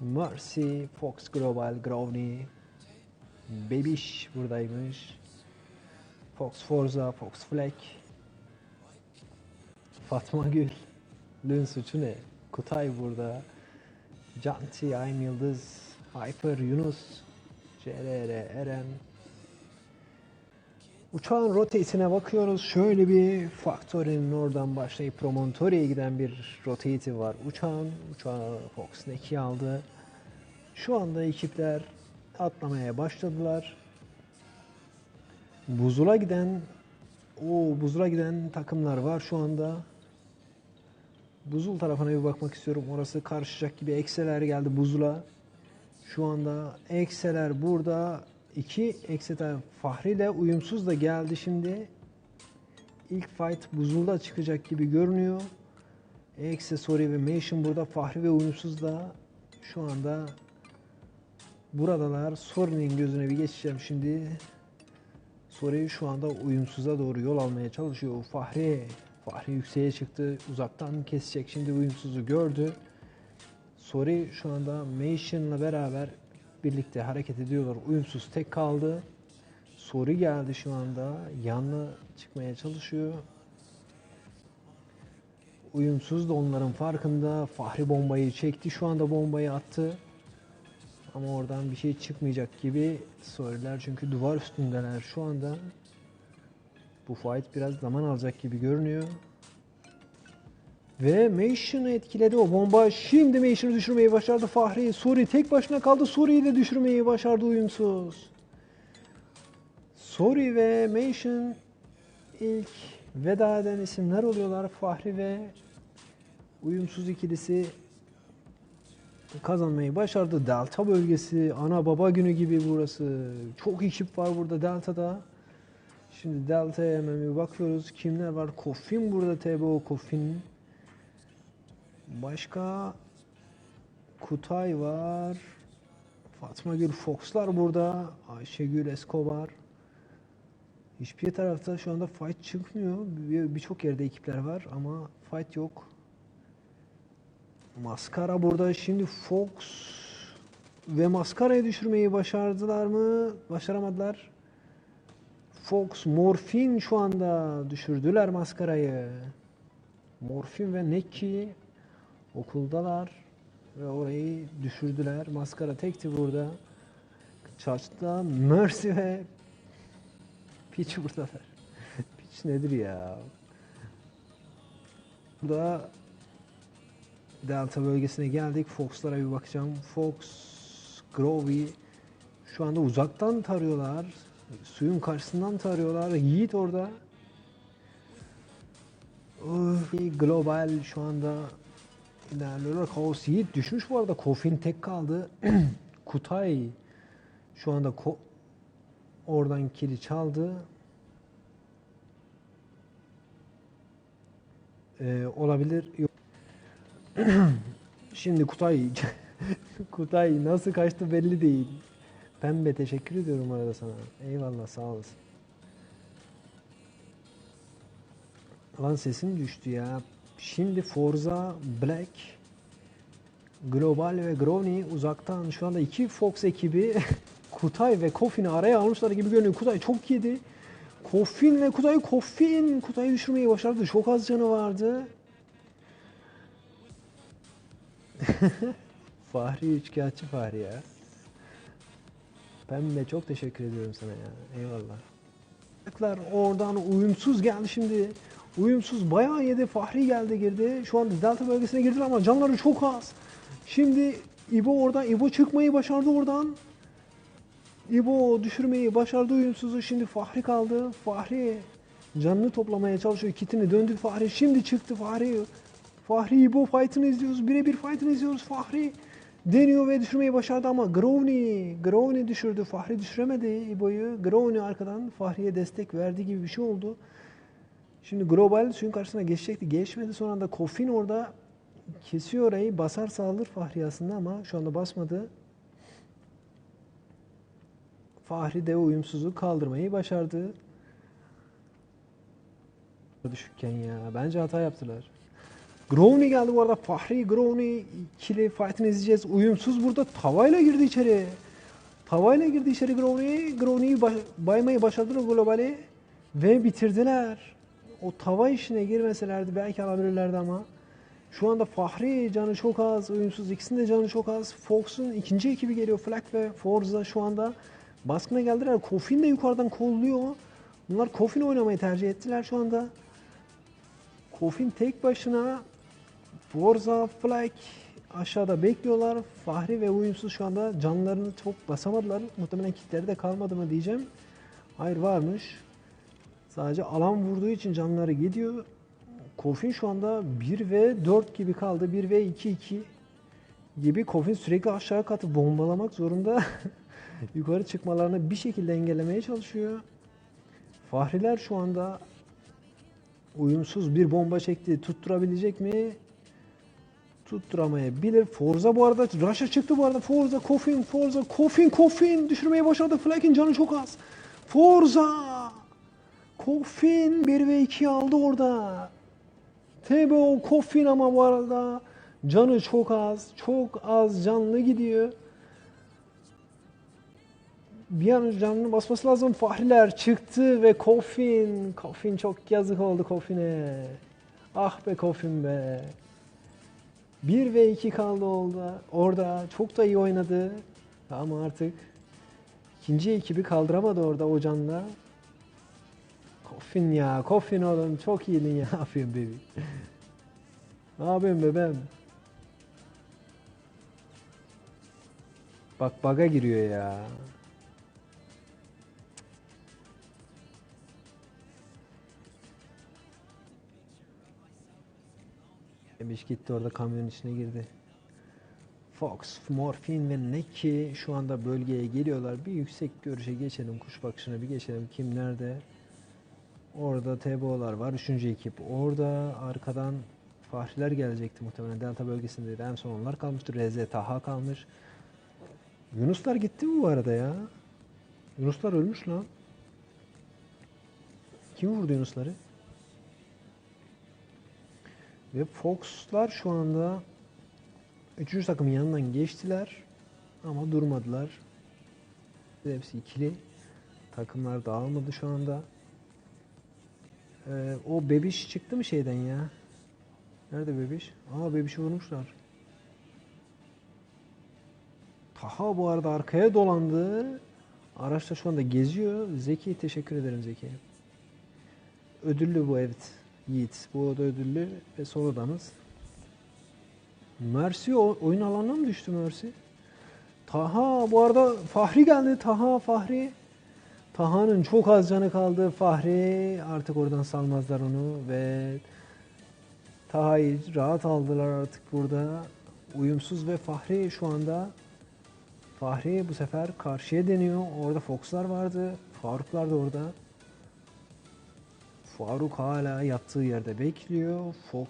Mercy, Fox Global, Grovny, Bebiş buradaymış. Fox Forza, Fox Fleck, Fatma Gül, Lün suçu ne? Kutay burada. Canti, Aym Yıldız, Hyper, Yunus, CRR, Eren. Uçağın rotate'ine bakıyoruz. Şöyle bir Factory'nin oradan başlayıp Promontory'e giden bir rotate'i var. Uçağın, uçağı Fox Neck'i aldı. Şu anda ekipler atlamaya başladılar. Buzula giden o buzula giden takımlar var şu anda. Buzul tarafına bir bakmak istiyorum. Orası karışacak gibi ekseler geldi buzula. Şu anda ekseler burada. İki eksete Fahri ile uyumsuz da geldi şimdi. İlk fight buzulda çıkacak gibi görünüyor. Sori ve Mation burada. Fahri ve uyumsuz da şu anda buradalar. Sori'nin gözüne bir geçeceğim şimdi. Sori şu anda uyumsuza doğru yol almaya çalışıyor. Fahri Fahri yükseğe çıktı. Uzaktan kesecek. Şimdi uyumsuzu gördü. Sori şu anda Mation'la beraber birlikte hareket ediyorlar. Uyumsuz tek kaldı. Sori geldi şu anda. Yanına çıkmaya çalışıyor. Uyumsuz da onların farkında. Fahri bombayı çekti. Şu anda bombayı attı. Ama oradan bir şey çıkmayacak gibi Sori'ler çünkü duvar üstündeler şu anda. Bu fight biraz zaman alacak gibi görünüyor. Ve Mation'ı etkiledi o bomba. Şimdi Mation'ı düşürmeyi başardı Fahri. Suri tek başına kaldı. Suri'yi de düşürmeyi başardı uyumsuz. Suri ve Mation ilk veda eden isimler oluyorlar. Fahri ve uyumsuz ikilisi kazanmayı başardı. Delta bölgesi ana baba günü gibi burası. Çok ekip var burada Delta'da. Şimdi Delta'ya hemen bir bakıyoruz. Kimler var? Kofin burada TBO Kofin. Başka Kutay var. Fatma Gül Fox'lar burada. Ayşegül Escobar. Hiçbir tarafta şu anda fight çıkmıyor. Bir- Birçok yerde ekipler var ama fight yok. Maskara burada. Şimdi Fox ve Maskara'yı düşürmeyi başardılar mı? Başaramadılar. Fox, Morfin şu anda düşürdüler Maskara'yı. Morfin ve Neki okuldalar ve orayı düşürdüler. Maskara tekti burada. Çarşıda Mercy ve Peach buradalar. Peach nedir ya? Burada Delta bölgesine geldik. Fox'lara bir bakacağım. Fox, Grovey şu anda uzaktan tarıyorlar. Suyun karşısından tarıyorlar. Yiğit orada. Global şu anda ilerliyorlar. Kaos Yiğit düşmüş bu arada. Kofin tek kaldı. Kutay şu anda ko- oradan kili çaldı. Ee, olabilir. Yok. Şimdi Kutay Kutay nasıl kaçtı belli değil. Pembe teşekkür ediyorum arada sana. Eyvallah sağ olasın. Lan sesim düştü ya. Şimdi Forza Black Global ve Grovny uzaktan şu anda iki Fox ekibi Kutay ve Kofin'i araya almışlar gibi görünüyor. Kutay çok yedi. Kofin ve Kutay Kofin Kutay'ı düşürmeyi başardı. Çok az canı vardı. Fahri üçkağıtçı Fahri ya. Pembe çok teşekkür ediyorum sana ya. Eyvallah. Oradan uyumsuz geldi şimdi. Uyumsuz bayağı yedi. Fahri geldi girdi. Şu anda Delta bölgesine girdiler ama canları çok az. Şimdi İbo oradan İbo çıkmayı başardı oradan. İbo düşürmeyi başardı uyumsuzu. Şimdi Fahri kaldı. Fahri canını toplamaya çalışıyor. Kitini döndü Fahri. Şimdi çıktı Fahri. Fahri İbo fight'ını izliyoruz. Birebir fight'ını izliyoruz. Fahri deniyor ve düşürmeyi başardı ama Grovny, Grovny düşürdü. Fahri düşüremedi İbo'yu. Grovny arkadan Fahri'ye destek verdiği gibi bir şey oldu. Şimdi Global suyun karşısına geçecekti. Geçmedi. Son anda Kofin orada kesiyor orayı. Basarsa alır Fahri aslında ama şu anda basmadı. Fahri de uyumsuzluğu kaldırmayı başardı. Düşükken ya. Bence hata yaptılar. Growny geldi bu arada. Fahri Growny ikili fight'ını izleyeceğiz. Uyumsuz burada tavayla girdi içeri. Tavayla girdi içeri Growny. Growny'yi ba- baymayı başardılar globali. Ve bitirdiler. O tava işine girmeselerdi belki alabilirlerdi ama. Şu anda Fahri canı çok az. Uyumsuz ikisinin de canı çok az. Fox'un ikinci ekibi geliyor. Flack ve Forza şu anda baskına geldiler. Kofin de yukarıdan kolluyor. Bunlar Kofin oynamayı tercih ettiler şu anda. Kofin tek başına Forza, Flack aşağıda bekliyorlar. Fahri ve Uyumsuz şu anda canlarını çok basamadılar. Muhtemelen kitleri de kalmadı mı diyeceğim. Hayır varmış. Sadece alan vurduğu için canları gidiyor. Kofin şu anda 1 ve 4 gibi kaldı. 1 ve 2 2 gibi Kofin sürekli aşağı katı bombalamak zorunda. Yukarı çıkmalarını bir şekilde engellemeye çalışıyor. Fahriler şu anda uyumsuz bir bomba çekti. Tutturabilecek mi? Tutturamayabilir. Forza bu arada Rush'a çıktı bu arada. Forza, Kofin, Forza, Kofin, Kofin düşürmeye başladı. Flack'in canı çok az. Forza! Kofin 1 ve 2 aldı orada. TBO Kofin ama bu arada canı çok az. Çok az canlı gidiyor. Bir an önce canını basması lazım. Fahriler çıktı ve Kofin. Kofin çok yazık oldu Kofin'e. Ah be Kofin be. 1 ve 2 kaldı orada. Orada çok da iyi oynadı. Ama artık ikinci ekibi kaldıramadı orada o canla. Kofin ya, Kofin oğlum çok iyiydin ya. Yapıyorsun bebeğim? Ne yapıyorsun bebeğim? Bak baga giriyor ya. Demiş gitti orada kamyon içine girdi. Fox, Morphin ve Neki şu anda bölgeye geliyorlar. Bir yüksek görüşe geçelim, kuş bakışına bir geçelim. Kim nerede? Orada TBO'lar var. Üçüncü ekip orada. Arkadan Fahriler gelecekti muhtemelen. Delta bölgesindeydi. En son onlar kalmıştı. RZ Taha kalmış. Yunuslar gitti mi bu arada ya? Yunuslar ölmüş lan. Kim vurdu Yunusları? Ve Fox'lar şu anda üçüncü takımın yanından geçtiler. Ama durmadılar. Hepsi ikili. Takımlar dağılmadı şu anda. Ee, o bebiş çıktı mı şeyden ya? Nerede bebiş? Aa bebişi vurmuşlar. Taha bu arada arkaya dolandı. Araçta şu anda geziyor. Zeki teşekkür ederim Zeki. Ödüllü bu evet. Yiğit. Bu da ödüllü ve son odamız. Mercy o- oyun alanına mı düştü Mercy? Taha bu arada Fahri geldi. Taha Fahri. Taha'nın çok az canı kaldı. Fahri artık oradan salmazlar onu ve Taha'yı rahat aldılar artık burada. Uyumsuz ve Fahri şu anda Fahri bu sefer karşıya deniyor. Orada Fox'lar vardı. Faruklar da orada. Faruk hala yattığı yerde bekliyor. Fox,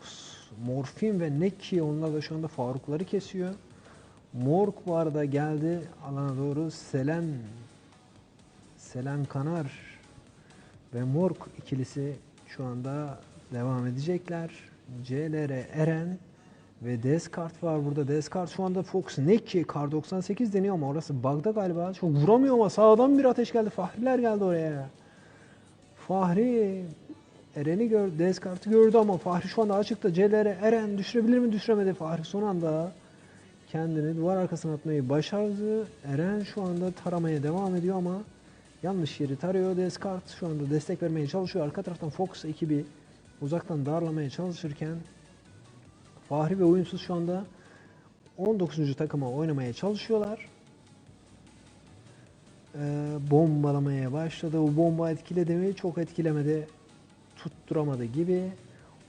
Morfin ve Neki onlar da şu anda Farukları kesiyor. Morg bu arada geldi alana doğru. Selen Selen Kanar ve Morg ikilisi şu anda devam edecekler. CLR Eren ve Descart var burada. Descart şu anda Fox Neki Kar 98 deniyor ama orası bug'da galiba. Çok vuramıyor ama sağdan bir ateş geldi. Fahriler geldi oraya. Fahri Eren'i gördü, Descartes'i gördü ama Fahri şu anda açıkta. CLR Eren düşürebilir mi? Düşüremedi. Fahri son anda kendini duvar arkasına atmayı başardı. Eren şu anda taramaya devam ediyor ama yanlış yeri tarıyor. Descartes şu anda destek vermeye çalışıyor. Arka taraftan Fox ekibi uzaktan darlamaya çalışırken Fahri ve Uyumsuz şu anda 19. takıma oynamaya çalışıyorlar. Ee, bombalamaya başladı. O bomba etkiledi mi? Çok etkilemedi. Tutturamadı gibi.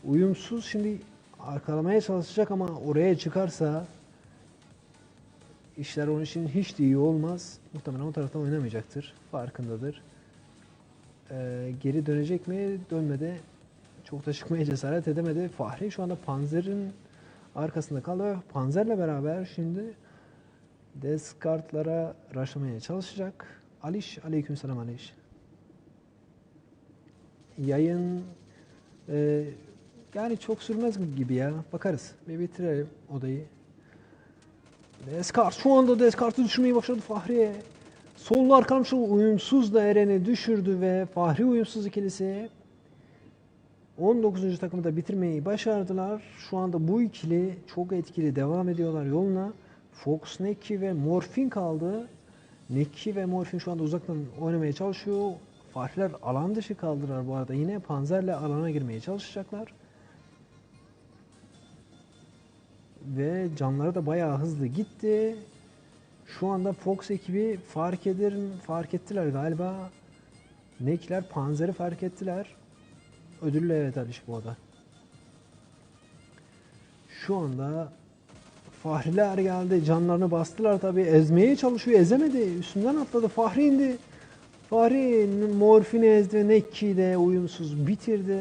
Uyumsuz şimdi arkalamaya çalışacak ama oraya çıkarsa işler onun için hiç de iyi olmaz. Muhtemelen o taraftan oynamayacaktır. Farkındadır. Ee, geri dönecek mi? Dönmedi. Çok da çıkmaya cesaret edemedi. Fahri şu anda Panzer'in arkasında kalıyor. Panzer'le beraber şimdi Descartes'lara raşlamaya çalışacak. Aliş, aleykümselam Aliş. Yayın e, Yani çok sürmez gibi ya. Bakarız. Bir bitirelim odayı. Descartes şu anda Descartes'i düşürmeyi başladı Fahri. Sollar karşı uyumsuz da Eren'i düşürdü ve Fahri uyumsuz ikilisi 19. takımı da bitirmeyi başardılar. Şu anda bu ikili çok etkili devam ediyorlar yoluna. Fox, Neki ve Morfin kaldı. Neki ve Morfin şu anda uzaktan oynamaya çalışıyor. Fahriler alan dışı kaldılar bu arada. Yine Panzer'le alana girmeye çalışacaklar. Ve canları da bayağı hızlı gitti. Şu anda Fox ekibi fark eder, fark ettiler galiba. Nekler Panzer'i fark ettiler. Ödüllü evet Aliş bu arada. Şu anda Fahriler geldi. Canlarını bastılar tabii. Ezmeye çalışıyor. Ezemedi. Üstünden atladı. Fahri indi. Fahri morfini ezdi. Nekki de uyumsuz bitirdi.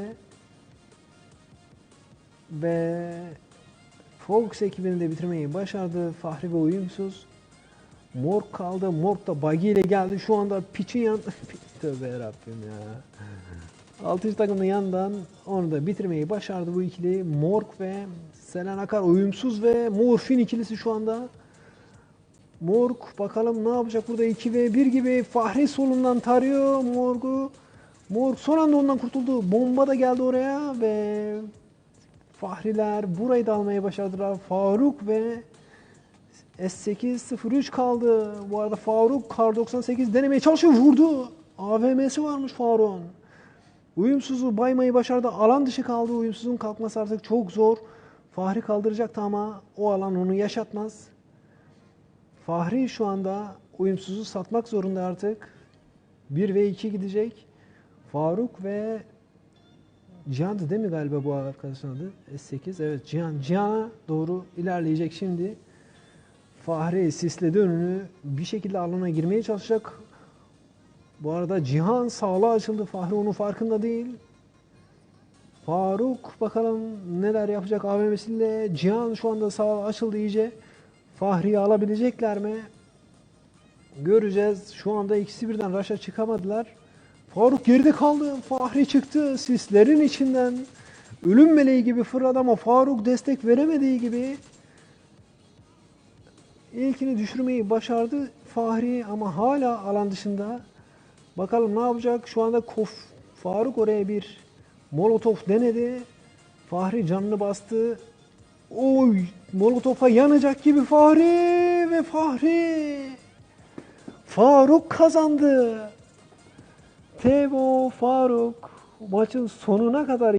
Ve Fox ekibini de bitirmeyi başardı. Fahri ve uyumsuz. Morg kaldı. Morg da buggy ile geldi. Şu anda piçin yan... Tövbe yarabbim ya. 6. takımın yandan onu da bitirmeyi başardı bu ikili. Morg ve Selen Akar uyumsuz ve Morfin ikilisi şu anda. Morg bakalım ne yapacak burada 2 ve 1 gibi Fahri solundan tarıyor Morg'u. Morg son anda ondan kurtuldu. Bomba da geldi oraya ve Fahriler burayı da almayı başardılar. Faruk ve S803 kaldı. Bu arada Faruk Kar 98 denemeye çalışıyor. Vurdu. AVM'si varmış Faruk'un. Uyumsuzu baymayı başardı. Alan dışı kaldı. Uyumsuzun kalkması artık çok zor. Fahri kaldıracaktı ama o alan onu yaşatmaz. Fahri şu anda uyumsuzu satmak zorunda artık. 1 ve 2 gidecek. Faruk ve Cihan'dı değil mi galiba bu arkadaşın adı? S8 evet Cihan. Cihan'a doğru ilerleyecek şimdi. Fahri sisledi önünü. Bir şekilde alana girmeye çalışacak. Bu arada Cihan sağlığa açıldı. Fahri onun farkında değil. Faruk bakalım neler yapacak AVM'siyle. Cihan şu anda sağ açıldı iyice. Fahri'yi alabilecekler mi? Göreceğiz. Şu anda ikisi birden raşa çıkamadılar. Faruk geride kaldı. Fahri çıktı sislerin içinden. Ölüm meleği gibi fırladı ama Faruk destek veremediği gibi İlkini düşürmeyi başardı Fahri ama hala alan dışında. Bakalım ne yapacak? Şu anda Kof Faruk oraya bir Molotov denedi. Fahri canını bastı. Oy Molotof'a yanacak gibi Fahri ve Fahri. Faruk kazandı. Tebo Faruk maçın sonuna kadar